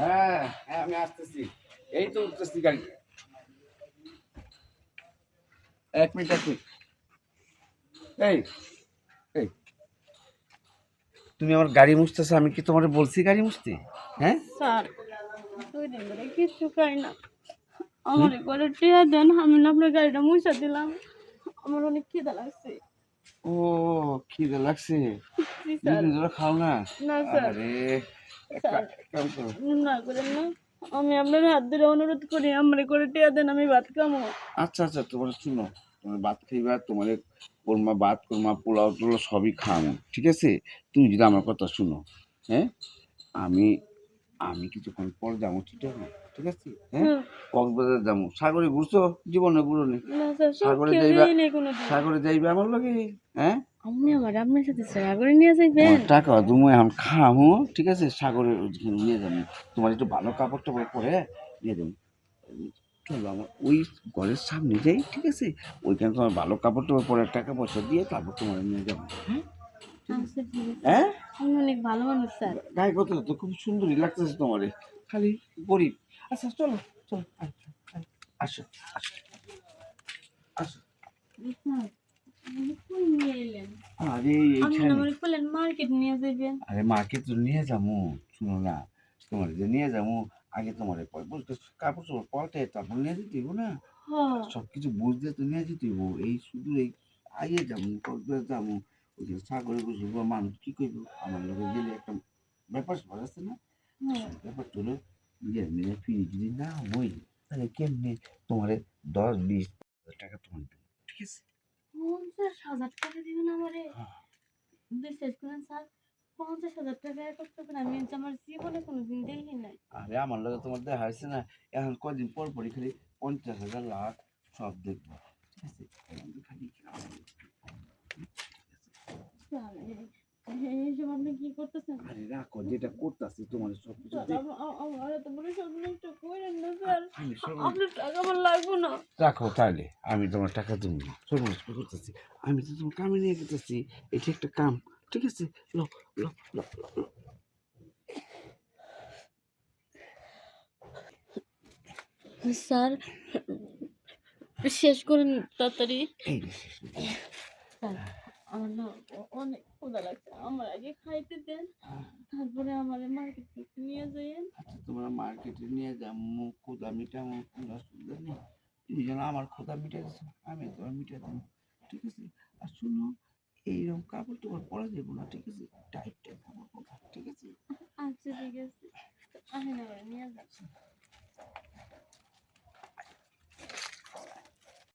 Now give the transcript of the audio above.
হ্যাঁ হ্যাঁ আমি আসতেছি। এই তো উঠতেছি গাড়ি। এক মিনিট এক মিনিট। এই এই। তুমি আমার গাড়ি মুছতেছো, আমি কি তোমার বলছি গাড়ি মুছতে? হ্যাঁ? স্যার, দুই দিন ধরে কিচ্ছু খাই না। আমার করে টিয়া দেন, আমি না আপনার গাড়িটা মুছা দিলাম। আমার অনেক খিদা লাগছে। ও খিদে লাগছে? দুদিন ধরে খাও না? না স্যার। আরে কাম করো। না করেন না। আমি আপনার হাত ধরে অনুরোধ করি আমার করে টিয়া দেন আমি ভাত খামো। আচ্ছা আচ্ছা তোমার শুনো। তোমার ভাত খাইবা তোমার কোরমা ভাত কোরমা পোলাও টোলাও সবই খাওয়াবো ঠিক আছে? তুমি যদি আমার কথা শুনো হ্যাঁ? আমি আমি কিছুক্ষণ পর যাব ঠিক আছে? ঠিক আছে? হ্যাঁ? কক্সবাজার যাব। সাগরে ঘুরছো? জীবনে ঘুরো নি? সাগরে যাইবা- সাগরে যাইবে আমার লগে? হ্যাঁ? আপনি আমার আপনার সাথে সাগরে নিয়ে আমার টাকা তুমি এখন খামো ঠিক আছে? সাগরে নিয়ে যাব। তোমার একটু ভালো কাপড় টাপড় পরে নিয়ে যাব। চলো আমার ওই ঘরের সামনে যাই ঠিক আছে? ওইখানে তোমার ভালো কাপড় টাপড় পরে টাকা পয়সা দিয়ে তারপর তোমার নিয়ে যাব। হ্যাঁ আচ্ছা ঠিক আছে। হ্যাঁ? আমি অনেক ভালো মানুষ স্যার। গায়ে কত তো খুব সুন্দরই লাগতেছে তোমার। খালি গরিব। আচ্ছা চলো চলো আসো আসো আসো। আরে এইখানে। মার্কেট নিয়ে আরে মাকে তো নিয়ে যাব শুনো না। তোমার যে নিয়ে যাব আগে তোমার কাপড় চোপড় পাল্টে তারপর নিয়ে যেতে না? হ্যাঁ। সব কিছু বুঝতে তো নিয়ে যেতে এই শুধু এই আগে যাব যাব। ওই যে সাগরে বসবো মানুষ কি করব আমার লোকে গেলে একটা ব্যাপার স্যাপার আছে না? ব্যাপার হলো নিজে নিজে ফিরে যদি না হই তাহলে কেমনি তোমার দশ বিশ টাকা তোমার দেবো ঠিক আছে? পঞ্চাশ হাজার টাকা দিবেন আমারে? হ্যাঁ। বিশ্বাস করেন স্যার পঞ্চাশ হাজার টাকা আমি আমার জীবনে কোনোদিন দেখি নাই। আরে আমার লগে তোমার দেখা হয়েছে না? এখন কদিন পর পরই খালি পঞ্চাশ হাজার লাখ সব দেখব ঠিক আছে? খালি এইসব আপনি কি করতেছেন আরে রাখো যেটা করতেছি তোমার সব কিছু আমার সব নষ্ট করেন না স্যার আপনার টাকা আমার লাগবে না রাখো তাহলে আমি তোমার টাকা দেবো না সব নষ্ট করতেছি আমি তো তোমার কামে নিয়ে যেতেছি এটা একটা কাম ঠিক আছে লো লো লো লো, লো। স্যার শেষ করেন তাড়াতাড়ি না অনেক ক্ষুধা লাগছে। আমার আগে খাইতে দেন তারপরে আমার মার্কেট নিয়ে যাইয়েন। আচ্ছা তোমরা মার্কেটে নিয়ে যাব খোদা মিটাবো কোনো অসুবিধা নেই। তুমি যেন আমার খোদা মিটাই দিচ্ছ আমি তোমার মিটাই দেবো ঠিক আছে? আর শুনো এইরকম কাপড় তোমার পরা যাব না ঠিক আছে? টাইট টাইট কাপড় ঠিক আছে? আচ্ছা ঠিক আছে। আমি নিয়ে যাচ্ছি